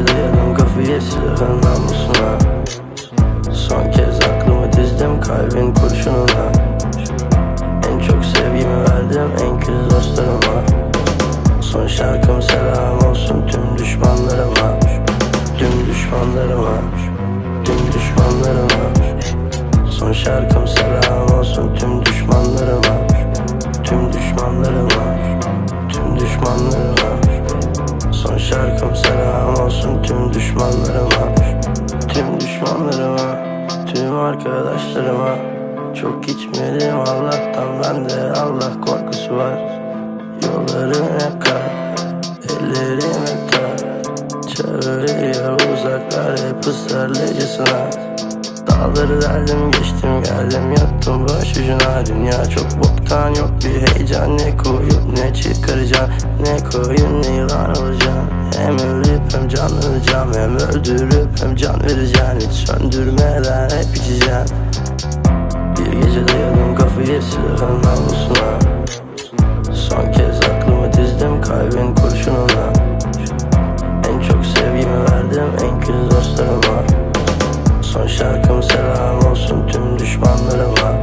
gece dayadım kafayı silahın namusuna Son kez aklımı dizdim kalbin kurşununa. En çok sevgimi verdim en kötü dostlarıma. Son şarkım selam olsun tüm düşmanlarıma. Tüm düşmanlarıma Tüm düşmanlarıma. Son şarkım selam olsun tüm düşmanlarıma düşmanlarıma Tüm düşmanlarıma Tüm arkadaşlarıma Çok içmedim Allah'tan bende Allah korkusu var. Yollarım hep kar Ellerim hep dar Çeviriyor uzaklar hep ısrarlıcısına Dağları derdim geçtim geldim yattım baş ucuna Dünya çok boktan yok bir heyecan. Ne koyup ne çıkaracağım Ne koyun ne yılan olacağım canılacağım Hem öldürüp hem can vereceğim Hiç söndürmeden hep içeceğim. Bir gece dayadım kafayı silahın namusuna Son kez aklımı dizdim kalbin kurşununa. En çok sevgimi verdim en kötü dostlarıma. Son şarkım selam olsun tüm düşmanlarıma.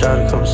Shawty come